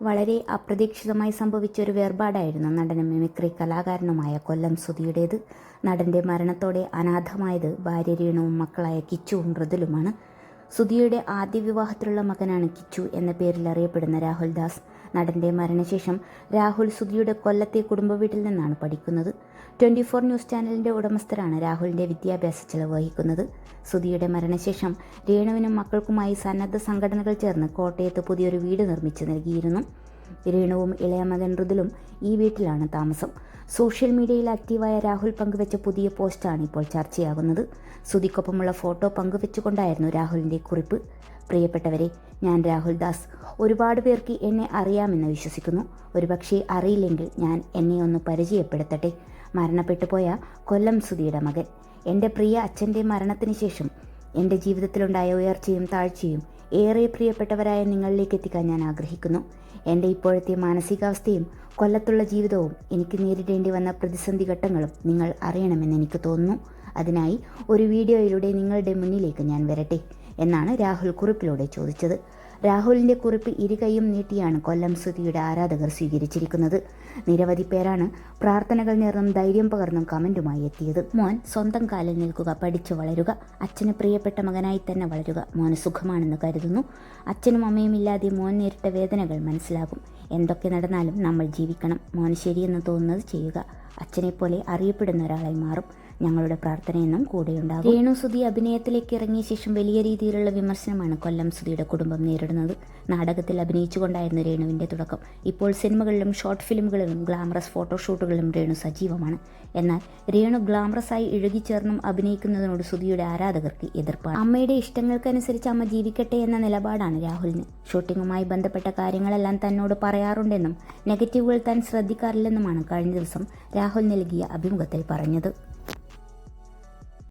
വളരെ അപ്രതീക്ഷിതമായി സംഭവിച്ച ഒരു വേർപാടായിരുന്നു നടനും മിമിക്രി കലാകാരനുമായ കൊല്ലം സുധിയുടേത്. നടന്റെ മരണത്തോടെ അനാഥമായത് ഭാര്യ രീണുവും മക്കളായ കിച്ചുവും മൃദുലുമാണ്. സുധിയുടെ ആദ്യ വിവാഹത്തിലുള്ള മകനാണ് കിച്ചു എന്ന പേരിൽ അറിയപ്പെടുന്ന രാഹുൽ ദാസ് നടന്റെ മരണശേഷം രാഹുൽ സുധിയുടെ കൊല്ലത്തെ കുടുംബ വീട്ടിൽ നിന്നാണ് പഠിക്കുന്നത്. ട്വന്റി ഫോർ ന്യൂസ് ചാനലിന്റെ ഉടമസ്ഥരാണ് രാഹുലിന്റെ വിദ്യാഭ്യാസ ചെലവ് വഹിക്കുന്നത്. സുധിയുടെ മരണശേഷം രേണുവിനും മക്കൾക്കുമായി സന്നദ്ധ സംഘടനകൾ ചേർന്ന് കോട്ടയത്ത് പുതിയൊരു വീട് നിർമ്മിച്ചു നൽകിയിരുന്നു. രേണുവും ഇളയ മകൻ ഋതുലും ഈ വീട്ടിലാണ് താമസം. സോഷ്യൽ മീഡിയയിൽ ആക്റ്റീവായ രാഹുൽ പങ്കുവച്ച പുതിയ പോസ്റ്റാണ് ഇപ്പോൾ ചർച്ചയാകുന്നത്. സുതിക്കൊപ്പമുള്ള ഫോട്ടോ പങ്കുവെച്ചുകൊണ്ടായിരുന്നു രാഹുലിന്റെ കുറിപ്പ്. പ്രിയപ്പെട്ടവരെ ഞാൻ രാഹുൽ ദാസ്. ഒരുപാട് പേർക്ക് എന്നെ അറിയാമെന്ന് വിശ്വസിക്കുന്നു. ഒരുപക്ഷെ അറിയില്ലെങ്കിൽ ഞാൻ എന്നെ ഒന്ന് പരിചയപ്പെടുത്തട്ടെ. മരണപ്പെട്ടു പോയ കൊല്ലം സുധിയുടെ മകൻ. എന്റെ പ്രിയ അച്ഛന്റെ മരണത്തിന് ശേഷം എന്റെ ജീവിതത്തിലുണ്ടായ ഉയർച്ചയും താഴ്ചയും ഏറെ പ്രിയപ്പെട്ടവരായ നിങ്ങളിലേക്ക് എത്തിക്കാൻ ഞാൻ ആഗ്രഹിക്കുന്നു. എന്റെ ഇപ്പോഴത്തെ മാനസികാവസ്ഥയും കൊല്ലത്തുള്ള ജീവിതവും എനിക്ക് നേരിടേണ്ടി വന്ന പ്രതിസന്ധി ഘട്ടങ്ങളും നിങ്ങൾ അറിയണമെന്ന് എനിക്ക് തോന്നുന്നു. അതിനായി ഒരു വീഡിയോയിലൂടെ നിങ്ങളുടെ മുന്നിലേക്ക് ഞാൻ വരട്ടെ എന്നാണ് രാഹുൽ കുറിപ്പിലൂടെ ചോദിച്ചത്. രാഹുലിന്റെ കുറിപ്പ് ഇരുകൈയും നീട്ടിയാണ് കൊല്ലം സുധിയുടെ ആരാധകർ സ്വീകരിച്ചിരിക്കുന്നത്. നിരവധി പേരാണ് പ്രാർത്ഥനകൾ നേർന്നും ധൈര്യം പകർന്നും കമന്റുമായി എത്തിയത്. മോൻ സ്വന്തം കാലിൽ നിൽക്കുക പഠിച്ചു വളരുക അച്ഛന് പ്രിയപ്പെട്ട മകനായി തന്നെ വളരുക മോന് സുഖമാണെന്ന് കരുതുന്നു. അച്ഛനും അമ്മയും ഇല്ലാതെ മോൻ നേരിട്ട വേദനകൾ മനസ്സിലാകും. എന്തൊക്കെ നടന്നാലും നമ്മൾ ജീവിക്കണം. മോന് ശരിയെന്ന് തോന്നുന്നത് ചെയ്യുക. അച്ഛനെപ്പോലെ അറിയപ്പെടുന്ന ഒരാളായി മാറും. ഞങ്ങളുടെ പ്രാർത്ഥനയെന്നും കൂടെയുണ്ടാകും. രേണു സുധി അഭിനയത്തിലേക്ക് ഇറങ്ങിയ ശേഷം വലിയ രീതിയിലുള്ള വിമർശനമാണ് കൊല്ലം സുധിയുടെ കുടുംബം നേരിടുന്നത്. നാടകത്തിൽ അഭിനയിച്ചുകൊണ്ടായിരുന്നു രേണുവിന്റെ തുടക്കം. ഇപ്പോൾ സിനിമകളിലും ഷോർട്ട് ഫിലിമുകളിലും ഗ്ലാമറസ് ഫോട്ടോഷൂട്ടുകളിലും രേണു സജീവമാണ്. എന്നാൽ രേണു ഗ്ലാമറസായി ഇഴുകിച്ചേർന്നും അഭിനയിക്കുന്നതിനോട് സുധിയുടെ ആരാധകർക്ക് എതിർപ്പാണ്. അമ്മയുടെ ഇഷ്ടങ്ങൾക്കനുസരിച്ച് അമ്മ ജീവിക്കട്ടെ എന്ന നിലപാടാണ് രാഹുലിന്. ഷൂട്ടിങ്ങുമായി ബന്ധപ്പെട്ട കാര്യങ്ങളെല്ലാം തന്നോട് പറയാറുണ്ടെന്നും നെഗറ്റീവുകൾ താൻ ശ്രദ്ധിക്കാറില്ലെന്നുമാണ് കഴിഞ്ഞ ദിവസം രാഹുൽ നൽകിയ അഭിമുഖത്തിൽ പറഞ്ഞത്.